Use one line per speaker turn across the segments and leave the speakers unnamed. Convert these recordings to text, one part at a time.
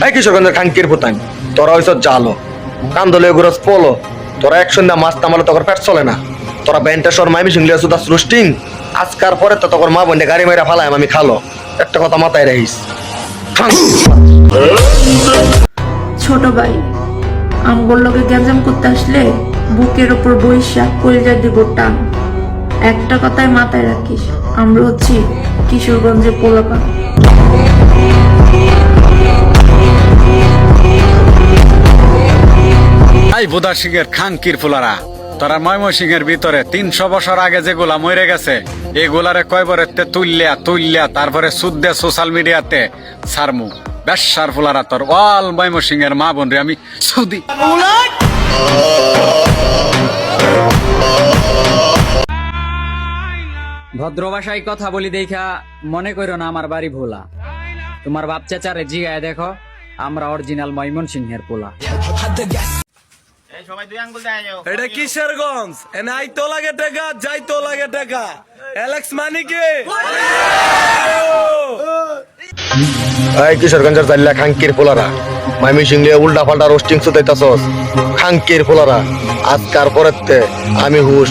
এই কিশোরগঞ্জের খাঙ্কির পুতান তোরা হইছ জালো। কান্দলে গুরস পোলো তোরা এক সন্ধ্যা মাছ নামালে তোর পেট চলে না। তোরা ব্যান্টেশ্বর মাইমি সিংলিয়া সুদা রুস্টিং আজকার পরে তো তোর মা বোনে গাড়ি মেরা ফালাম আমি খালো। একটা কথা মাথায় রাখিস।
ছোট ভাই, আমগোর লগে গ্যাঞ্জাম করতে আসলে বুকের ওপর বৈশাখ কলিজা দিব টান। একটা কথাই মাথায় রাখিস, আমরা হচ্ছি কিশোরগঞ্জে পোলাপা
এই বুদা সিংহের খাঙ্কির ফুলারা তোরা ময়ম এর ভিতরে তিনশো বছর আগে যেগুলা মরে গেছে এগুলারে কয়বরেতে তুললিয়া তুললিয়া তারপরে সুদ্দে সোশ্যাল মিডিয়াতে সারমু বেশার ফুলারা তোর অল ময়ম সিংহের মা বোন রে আমি সৌদি
ভদ্র ভাষায় কথা বলি দেখা মনে করো না আমার বাড়ি ভোলা। তোমার বাপ চাচারে জিগায় দেখো আমরা অরিজিনাল ময়মন সিংহের পোলা।
এটা কিশোরগঞ্জ। এনে আইতো লাগে টাকা যাইতো লাগে টাকা। অ্যালেক্স মানি কে?
এই কিশোরগঞ্জের চাইলা খাঙ্কির পোলারা। মাইমি সিংলিয়া উল্টা পাল্টা রোস্টিং সুতাইতাছস খাঙ্কির পোলারা আজকার পরেতে আমি হুশ।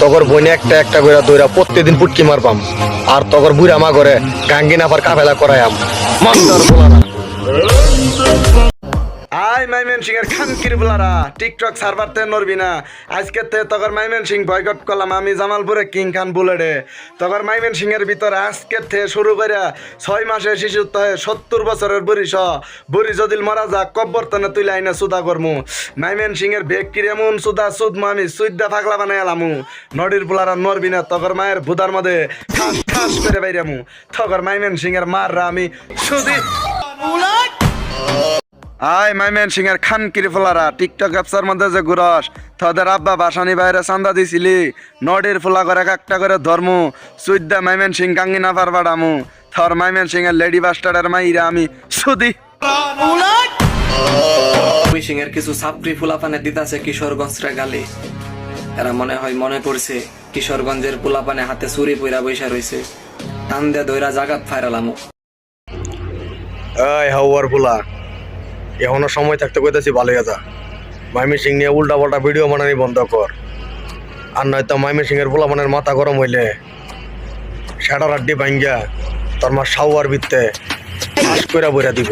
তগর বইনে একটা একটা করে দইরা প্রত্যেকদিন পুটকি মারবাম। আর তগর বুড়া মা করে গাঙ্গি নাফার কাফেলা করায়াম মাস্টার পোলারা।
আই মাইমেন সিং এর খানকির বলারা। টিকটক সার্ভার তে নরবি না। আজকে তে তগর মাইমেন সিং বয়কট করলাম আমি জামালপুরে কিং খান বুলেডে তগর মাইমেন সিং এর ভিতরে আজকে তে শুরু করে ছয় মাসে শিশু তো সত্তর বছরের বুড়ি স বুড়ি যদি মারা যা কব্বর তনে তুই লাইনে সুদা করমু। মাইমেন সিং এর বেগ কিরেমুন সুদা সুদ মামি সুইদা ফাগলা বানাই এলামু। নদীর পোলারা নরবি না, তগর মায়ের ভুদার মধ্যে ঠাস ঠাস করে বাইরামু তগর মাইমেন সিং এর মাররা আমি সুদি আই মাইমেন সিং এর খান কিরিফুলারা টিকটক অ্যাপসের মধ্যে যে ঘুরস তোদের আব্বা বাসানি বাইরে চান্দা দিছিলি নডির ফুলা করে এক একটা করে ধর্ম সুইদ্দা মাইমেন সিং গাঙ্গি না পারবা ডামু থর মাইমেন সিং এর লেডি বাস্টারের মাইরা আমি সুদি।
সিং এর কিছু ছাত্রী ফুলাপানে দিতাছে কিশোরগঞ্জরে গালি। এরা মনে হয় মনে করছে কিশোরগঞ্জের পোলাপানে হাতে চুরি পইরা বৈশা রইছে। টান দে দইরা জাগাত ফাইরালামু।
এই হাওয়ার পোলা এখনও সময় থাকতে কইতেছি ভালো কথা মাইমি সিং নিয়ে উল্টা পাল্টা ভিডিও বানানি বন্ধ কর। আর নয়তো মাইমি সিং এর পোলা মানের মাথা গরম হইলে সেটার আড্ডি ভাঙ্গা তোর মা সাওয়ার ভিত্তে ফাঁস কইরা বইরা দিব।